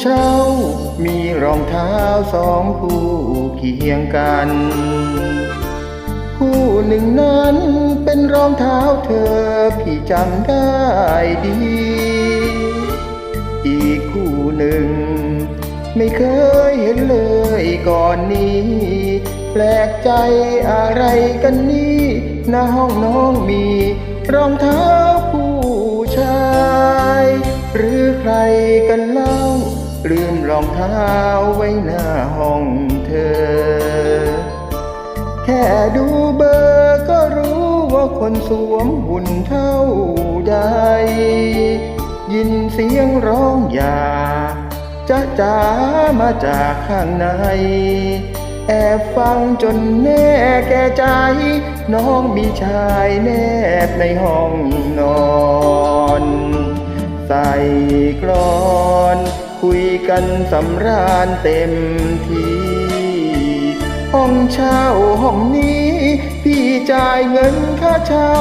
เช่า มีรองเท้าสองคู่เคียงกัน คู่หนึ่งนั้นเป็นรองเท้าเธอพี่จำได้ดี อีกคู่หนึ่ง ไม่เคยเห็นเลยก่อนนี้ แปลกใจอะไรกันนี่หน้าห้องน้องมีรองเท้าผู้ชาย หรือใครกันล่าลืมร องเท้าไว้หน้าห้องเธอ แค่ดูเบอร์ก็รู้ว่าคนสวมหุ่นเท่าใด ยินเสียงร้องอย่าจะจ๋ามาจากข้างใน แอบฟังจนแน่แก่ใจ น้องมีชายแนบในห้องนอน ใส่กรอน กันสำราญเต็มทีห้องเช่าห้องนี้ พี่จ่ายเงินค่าเช่า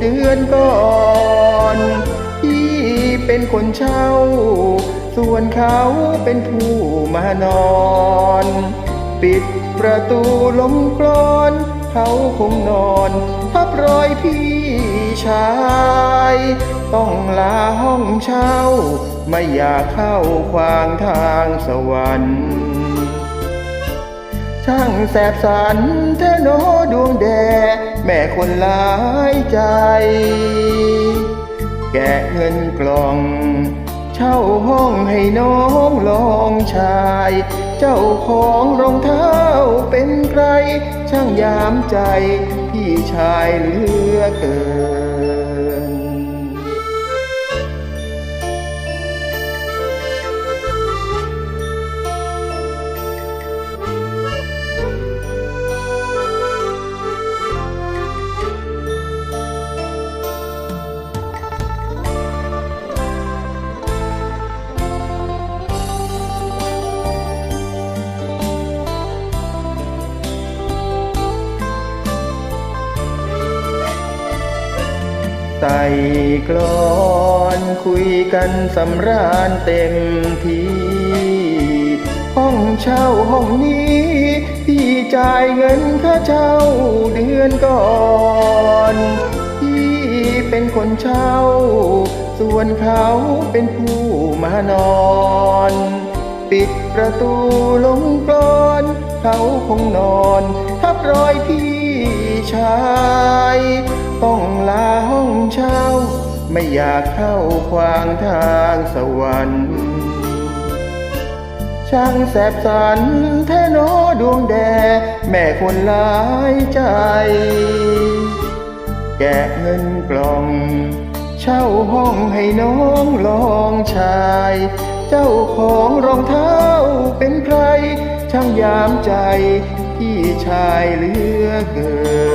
เดือนก่อนพี่เป็นคนเช่า ส่วนเขาเป็นผู้มานอน ปิดประตูลมกลอนเขาคงนอนทับรอยพี่ชาย ต้องลาห้องเช่า ไม่อยากเข้าควางทางสวรรค์ ช่างแสบสันเธอโนดวงแด แม่คนหลายใจ แกะเงินกล่อง เช่าห้องให้น้องลองชาย เจ้าของรองเท้าเป็นใคร ช่างยามใจ พี่ชายเหลือเกิน ใส่กลอนคุยกันสำราญเต็มทีห้องเช่าห้องนี้ พี่จ่ายเงินค่าเช่าเดือนก่อนพี่เป็นคนเช่า ส่วนเขาเป็นผู้มานอน ปิดประตูลงกลอน เขาคงนอนทับรอยพี่ ชาย ต้องลาห้องเช่า ไม่อยากเข้าควางทางสวรรค์ช่างแสบสันแท้หนอดวงแด แม่คนหลายใจ แกะเงินกล่อง เช่าห้องให้น้องลองชาย เจ้าของรองเท้าเป็นใคร ช่างยามใจ พี่ชายเหลือเกิน